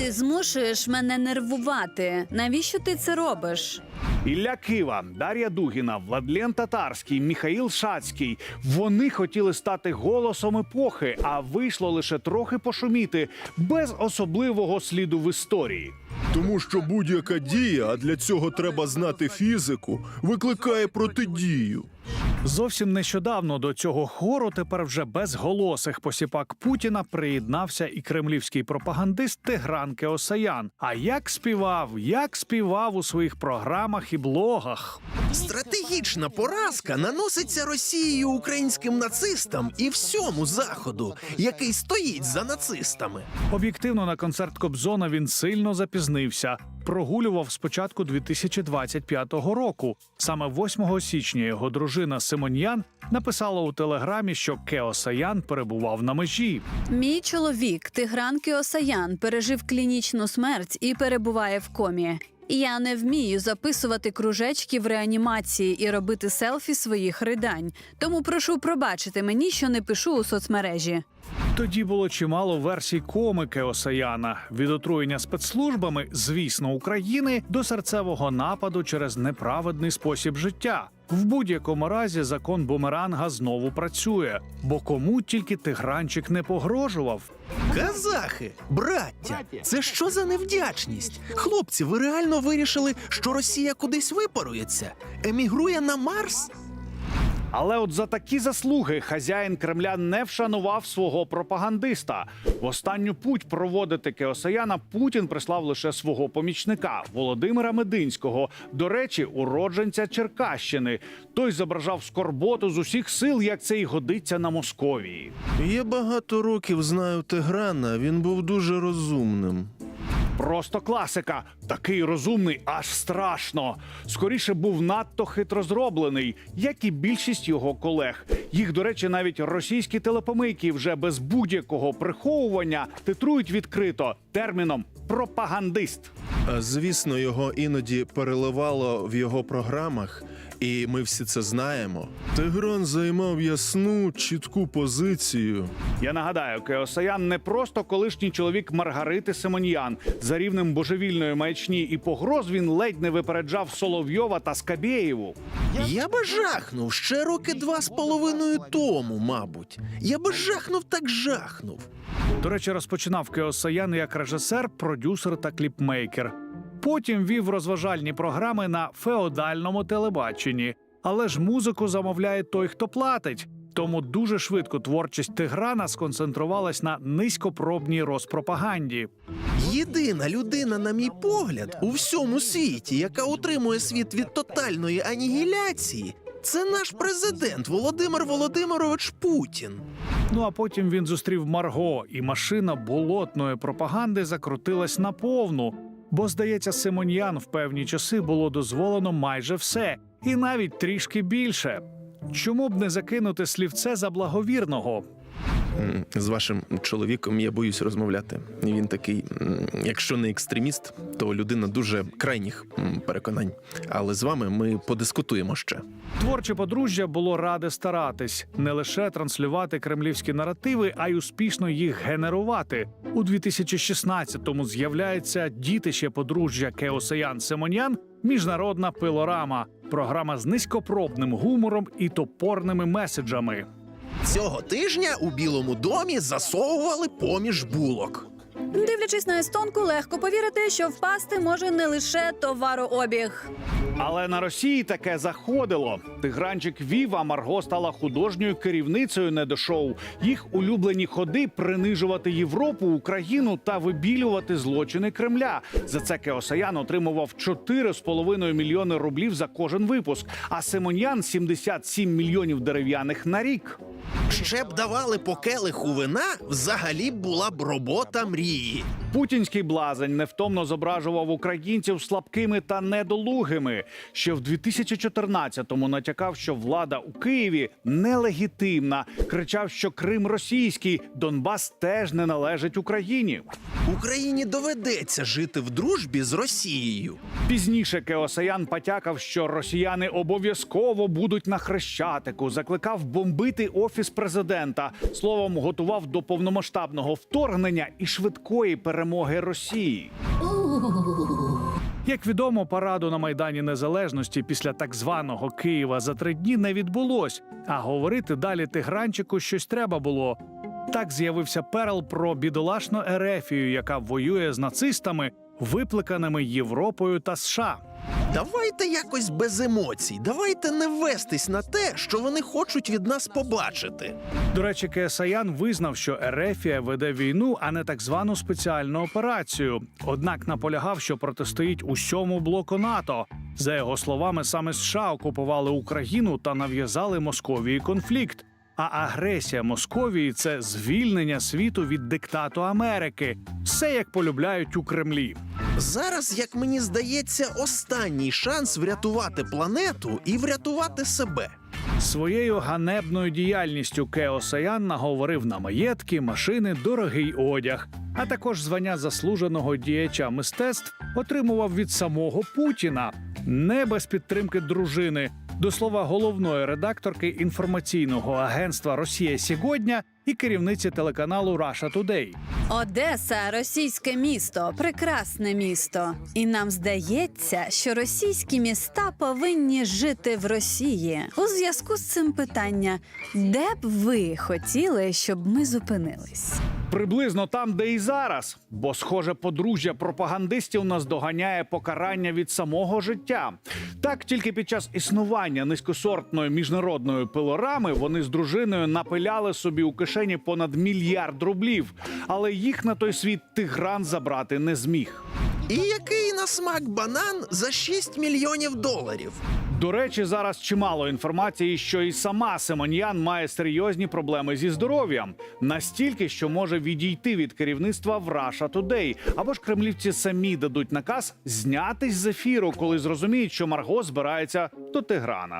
Ти змушуєш мене нервувати. Навіщо ти це робиш? Ілля Кива, Дар'я Дугіна, Владлен Татарський, Міхаїл Шацький. Вони хотіли стати голосом епохи, а вийшло лише трохи пошуміти без особливого сліду в історії. Тому що будь-яка дія, а для цього треба знати фізику, викликає протидію. Зовсім нещодавно до цього хору тепер вже безголосих посіпак Путіна приєднався і кремлівський пропагандист Тигран Кеосаян. А як співав, як співав у своїх програмах і блогах. Стратегічна поразка наноситься Росією українським нацистам і всьому заходу, який стоїть за нацистами. Об'єктивно на концерт Кобзона він сильно запізнився. Прогулював з початку 2025 року. Саме 8 січня його дружина Симоньян написала у телеграмі, що Кеосаян перебував на межі. Мій чоловік Тигран Кіосаян пережив клінічну смерть і перебуває в комі. Я не вмію записувати кружечки в реанімації і робити селфі своїх ридань. Тому прошу пробачити мені, що не пишу у соцмережі. Тоді було чимало версій комики Осаяна від отруєння спецслужбами, звісно, України до серцевого нападу через неправедний спосіб життя. В будь-якому разі закон бумеранга знову працює, бо кому тільки тигранчик не погрожував. Казахи, браття, це що за невдячність? Хлопці, ви реально вирішили, що Росія кудись випарується? Емігрує на Марс? Але от за такі заслуги хазяїн Кремля не вшанував свого пропагандиста. В останню путь проводити Кеосаяна Путін прислав лише свого помічника Володимира Мединського. До речі, уродженця Черкащини. Той зображав скорботу з усіх сил, як це й годиться на Московії. Я багато років знаю Тиграна, він був дуже розумним. Просто класика. Такий розумний, аж страшно. Скоріше був надто хитро зроблений, як і більшість його колег. Їх, до речі, навіть російські телепомийки вже без будь-якого приховування титрують відкрито терміном пропагандист. Звісно, його іноді переливало в його програмах, і ми всі це знаємо. Тигран займав ясну, чітку позицію. Я нагадаю, Кеосаян не просто колишній чоловік Маргарити Симоньян. За рівнем божевільної маячні і погроз він ледь не випереджав Соловйова та Скабєєву. Я би жахнув ще роки два з половиною тому, мабуть. Я би жахнув так жахнув. До речі, розпочинав Кеосаян як режисер, продюсер та кліпмейкер. Потім вів розважальні програми на феодальному телебаченні. Але ж музику замовляє той, хто платить. Тому дуже швидко творчість Тиграна сконцентрувалась на низькопробній розпропаганді. Єдина людина, на мій погляд, у всьому світі, яка утримує світ від тотальної анігіляції, це наш президент Володимир Володимирович Путін. Ну а потім він зустрів Марго, і машина болотної пропаганди закрутилась наповну. Бо, здається, Симоньян в певні часи було дозволено майже все, і навіть трішки більше. Чому б не закинути слівце за благовірного? З вашим чоловіком я боюсь розмовляти. Він такий, якщо не екстреміст, то людина дуже крайніх переконань. Але з вами ми подискутуємо ще. Творче подружжя було раде старатись не лише транслювати кремлівські наративи, а й успішно їх генерувати. У 2016-му з'являється дітище подружжя Кеосаян Семонян. Міжнародна пилорама, програма з низькопробним гумором і топорними меседжами. Цього тижня у Білому домі засовували поміж булок. Дивлячись на естонку, легко повірити, що впасти може не лише товарообіг. Але на Росії таке заходило. Тигранчик вів, а Марго стала художньою керівницею недошоу. Їх улюблені ходи принижувати Європу, Україну та вибілювати злочини Кремля. За це Кеосаян отримував 4,5 мільйони рублів за кожен випуск, а Симоньян 77 мільйонів дерев'яних на рік. Ще б давали по келиху вина, взагалі була б робота мрії. Путінський блазень невтомно зображував українців слабкими та недолугими. Ще в 2014-му натякав, що влада у Києві нелегітимна. Кричав, що Крим російський, Донбас теж не належить Україні. Україні доведеться жити в дружбі з Росією. Пізніше Кеосаян потякав, що росіяни обов'язково будуть на хрещатику, закликав бомбити офіс президента. Словом, готував до повномасштабного вторгнення і швидкого. Швидкої перемоги Росії. Як відомо, параду на майдані Незалежності після так званого Києва за три дні не відбулось. А говорити далі Тигранчику щось треба було. Так з'явився перл про бідолашну Ерефію, яка воює з нацистами, викликаними Європою та США. Давайте якось без емоцій. Давайте не вестись на те, що вони хочуть від нас побачити. До речі, Кесаян визнав, що Ерефія веде війну, а не так звану спеціальну операцію. Однак наполягав, що протистоїть усьому блоку НАТО. За його словами, саме США окупували Україну та нав'язали Московії конфлікт. А агресія Московії це звільнення світу від диктату Америки. Все як полюбляють у Кремлі. Зараз, як мені здається, останній шанс врятувати планету і врятувати себе. Своєю ганебною діяльністю Кео Саян наговорив на маєтки, машини, дорогий одяг, а також звання заслуженого діяча мистецтв отримував від самого Путіна, не без підтримки дружини. До слова, головної редакторки інформаційного агентства Росія сьогодні і керівниці телеканалу Russia Today. Одеса російське місто, прекрасне місто. І нам здається, що російські міста повинні жити в Росії. У зв'язку з цим питання: де б ви хотіли, щоб ми зупинились? Приблизно там, де і зараз, бо, схоже, подружжя пропагандистів наздоганяє покарання від самого життя. Так, тільки під час існування низькосортної міжнародної пилорами вони з дружиною напиляли собі у кишені понад мільярд рублів, але їх на той світ Тигран забрати не зміг. І який на смак банан за 6 мільйонів доларів. До речі, зараз чимало інформації, що і сама Симоньян має серйозні проблеми зі здоров'ям, настільки, що може відійти від керівництва в Russia Today. Або ж кремлівці самі дадуть наказ знятись з ефіру, коли зрозуміють, що Марго збирається до Тиграна.